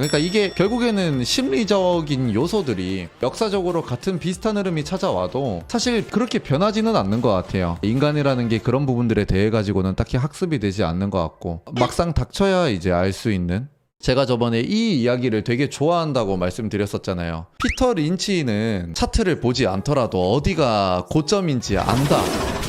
그러니까 이게 결국에는 심리적인 요소들이 역사적으로 같은 비슷한 흐름이 찾아와도 사실 그렇게 변하지는 않는 것 같아요. 인간이라는 게 그런 부분들에 대해 가지고는 딱히 학습이 되지 않는 것 같고 막상 닥쳐야 이제 알 수 있는 제가 저번에 이 이야기를 되게 좋아한다고 말씀드렸었잖아요. 피터 린치는 차트를 보지 않더라도 어디가 고점인지 안다.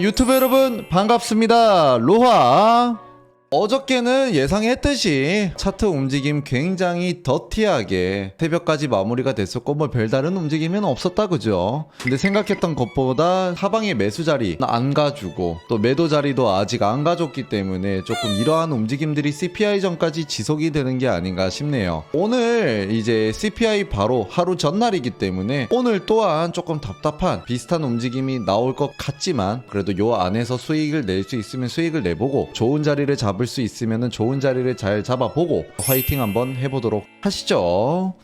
유튜브 여러분 반갑습니다. 로하. 어저께는 예상했듯이 차트 움직임 굉장히 더티하게 새벽까지 마무리가 됐었고 뭐 별다른 움직임은 없었다 그죠? 근데 생각했던 것보다 하방의 매수 자리 안 가주고 또 매도 자리도 아직 안 가줬기 때문에 조금 이러한 움직임들이 CPI 전까지 지속이 되는 게 아닌가 싶네요. 오늘 이제 CPI 바로 하루 전날이기 때문에 오늘 또한 조금 답답한 비슷한 움직임이 나올 것 같지만 그래도 요 안에서 수익을 낼 수 있으면 수익을 내보고 좋은 자리를 잡을 수 있으면 좋은 자리를 잘 잡아보고 화이팅 한번 해보도록 하시죠.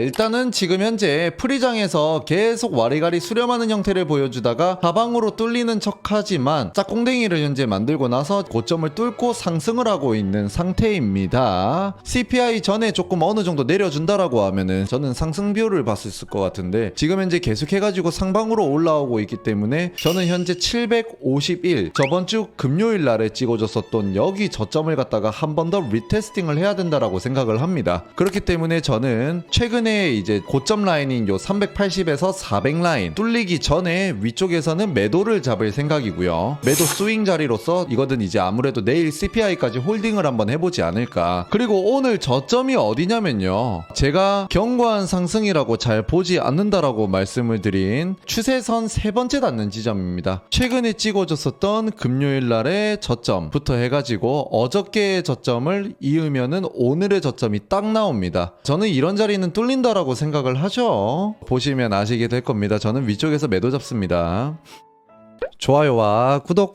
일단은 지금 현재 프리장에서 계속 와리가리 수렴하는 형태를 보여주다가 하방으로 뚫리는 척하지만 짝꿍댕이를 현재 만들고 나서 고점을 뚫고 상승을 하고 있는 상태입니다. CPI 전에 조금 어느 정도 내려준다라고 하면은 저는 상승 비율을 봤을 것 같은데 지금 현재 계속해가지고 상방으로 올라오고 있기 때문에 저는 현재 751 저번 주 금요일 날에 찍어줬었던 여기 저점을 갖다가 한 번 더 리테스팅을 해야 된다라고 생각을 합니다. 그렇기 때문에 저는 최근에 이제 고점 라인인 요 380에서 400 라인 뚫리기 전에 위쪽에서는 매도를 잡을 생각이고요. 매도 스윙 자리로서 이거든 이제 아무래도 내일 CPI까지 홀딩을 한번 해보지 않을까. 그리고 오늘 저점이 어디냐면요. 제가 견고한 상승이라고 잘 보지 않는다라고 말씀을 드린 추세선 세 번째 닿는 지점입니다. 최근에 찍어줬었던 금요일 날의 저점부터 해가지고 어저께의 저점을 이으면은 오늘의 저점이 딱 나옵니다. 저는 이런 자리는 뚫린 다라고 생각을 하죠. 보시면 아시게 될 겁니다. 저는 위쪽에서 매도 잡습니다. 좋아요와 구독.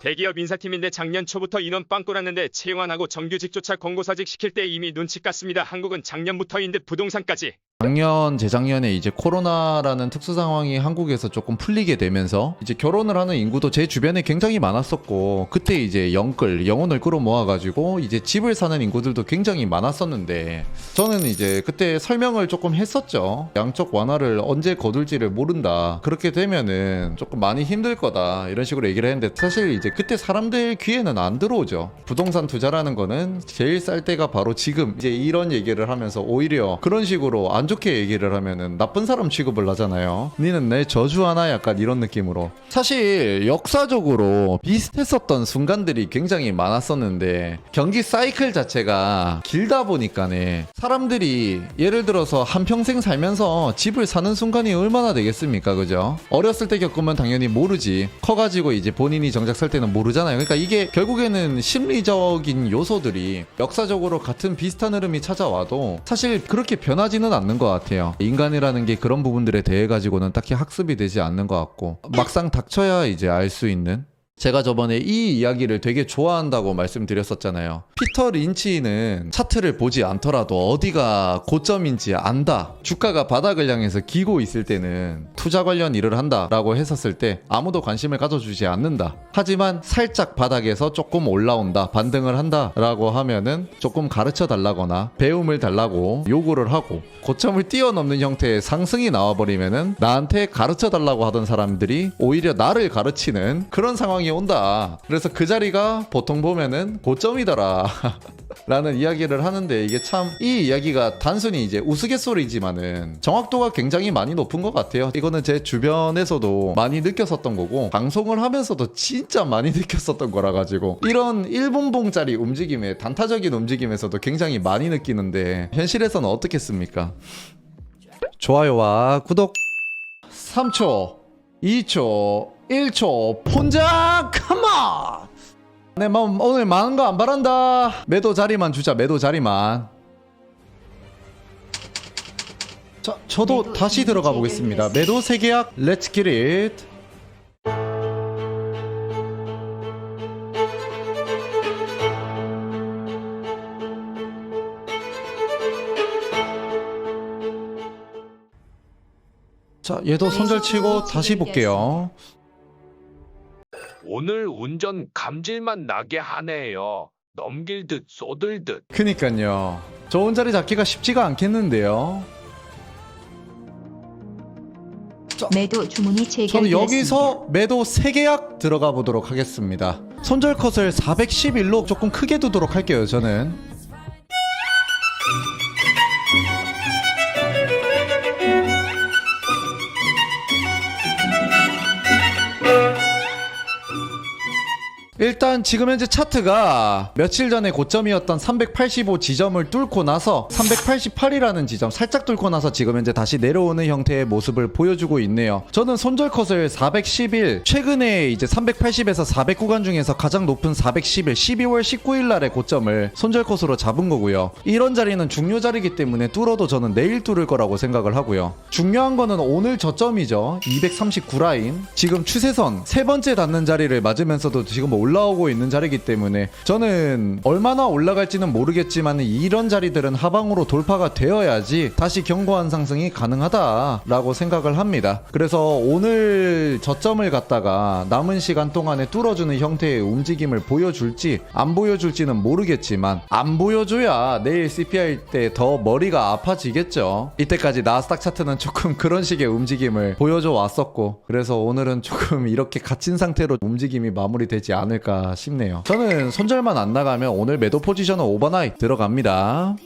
대기업 인사팀인데 작년 초부터 인원 빵꾸 났는데 채용 안 하고 정규직조차 공고사직 시킬 때 이미 눈치 깠습니다. 한국은 작년부터인 듯 부동산까지. 작년, 재작년에 이제 코로나라는 특수 상황이 한국에서 조금 풀리게 되면서 이제 결혼을 하는 인구도 제 주변에 굉장히 많았었고 그때 이제 영끌, 영혼을 끌어모아 가지고 이제 집을 사는 인구들도 굉장히 많았었는데 저는 이제 그때 설명을 조금 했었죠. 양쪽 완화를 언제 거둘지를 모른다. 그렇게 되면은 조금 많이 힘들 거다. 이런 식으로 얘기를 했는데 사실 이제 그때 사람들 귀에는 안 들어오죠. 부동산 투자라는 거는 제일 쌀 때가 바로 지금 이제 이런 얘기를 하면서 오히려 그런 식으로 안 좋게 얘기를 하면은 나쁜 사람 취급을 하잖아요. 니는 내 저주 하나 약간 이런 느낌으로. 사실 역사적으로 비슷했었던 순간들이 굉장히 많았었는데 경기 사이클 자체가 길다 보니까네 사람들이 예를 들어서 한 평생 살면서 집을 사는 순간이 얼마나 되겠습니까, 그죠? 어렸을 때 겪으면 당연히 모르지. 커가지고 이제 본인이 정작 살 때는 모르잖아요. 그러니까 이게 결국에는 심리적인 요소들이 역사적으로 같은 비슷한 흐름이 찾아와도 사실 그렇게 변하지는 않는 것 같아요. 인간이라는 게 그런 부분들에 대해 가지고는 딱히 학습이 되지 않는 것 같고 막상 닥쳐야 이제 알 수 있는 제가 저번에 이 이야기를 되게 좋아한다고 말씀드렸었잖아요. 피터 린치는 차트를 보지 않더라도 어디가 고점인지 안다. 주가가 바닥을 향해서 기고 있을 때는 투자 관련 일을 한다라고 했었을 때 아무도 관심을 가져주지 않는다. 하지만 살짝 바닥에서 조금 올라온다. 반등을 한다라고 하면은 조금 가르쳐 달라거나 배움을 달라고 요구를 하고 고점을 뛰어넘는 형태의 상승이 나와 버리면은 나한테 가르쳐 달라고 하던 사람들이 오히려 나를 가르치는 그런 상황이 온다. 그래서 그 자리가 보통 보면은 고점이더라. 라는 이야기를 하는데 이게 참 이 이야기가 단순히 이제 우스갯소리지만은 정확도가 굉장히 많이 높은 것 같아요. 이거는 제 주변에서도 많이 느꼈었던 거고 방송을 하면서도 진짜 많이 느꼈었던 거라 가지고 이런 1분봉짜리 움직임에 단타적인 움직임에서도 굉장히 많이 느끼는데 현실에서는 어떻겠습니까? 좋아요와 구독 3초 2초 1초 폰자 컴온! 내 마음 오늘 많은 거안 바란다. 매도 자리만 주자 매도 자리만. 자 저도 다시 들어가 보겠습니다. 매도 세계약 렛츠 기릿 자 얘도 손절치고 다시 볼게요. 오늘 운전 감질만 나게 하네요. 넘길 듯 쏟을 듯. 그니까요 좋은 자리 잡기가 쉽지가 않겠는데요 매도 주문이 체결되었습니다. 저는 여기서 매도 3계약 들어가 보도록 하겠습니다 손절 컷을 411로 조금 크게 두도록 할게요 저는 일단 지금 현재 차트가 며칠 전에 고점이었던 385 지점을 뚫고 나서 388이라는 지점 살짝 뚫고 나서 지금 현재 다시 내려오는 형태의 모습을 보여주고 있네요. 저는 손절 컷을 411 최근에 이제 380에서 400 구간 중에서 가장 높은 411 12월 19일 날의 고점을 손절 컷으로 잡은 거고요. 이런 자리는 중요 자리이기 때문에 뚫어도 저는 내일 뚫을 거라고 생각을 하고요. 중요한 거는 오늘 저점이죠. 239 라인. 지금 추세선 세 번째 닿는 자리를 맞으면서도 지금 올라오고 있는 자리이기 때문에 저는 얼마나 올라갈지는 모르겠지만 이런 자리들은 하방으로 돌파가 되어야지 다시 견고한 상승이 가능하다라고 생각을 합니다. 그래서 오늘 저점을 갖다가 남은 시간 동안에 뚫어주는 형태의 움직임을 보여줄지 안 보여줄지는 모르겠지만 안 보여줘야 내일 CPI 때 더 머리가 아파지겠죠. 이때까지 나스닥 차트는 조금 그런 식의 움직임을 보여줘 왔었고 그래서 오늘은 조금 이렇게 갇힌 상태로 움직임이 마무리되지 않을까 싶네요. 저는 손절만 안 나가면 오늘 매도 포지션은 오버나잇 들어갑니다.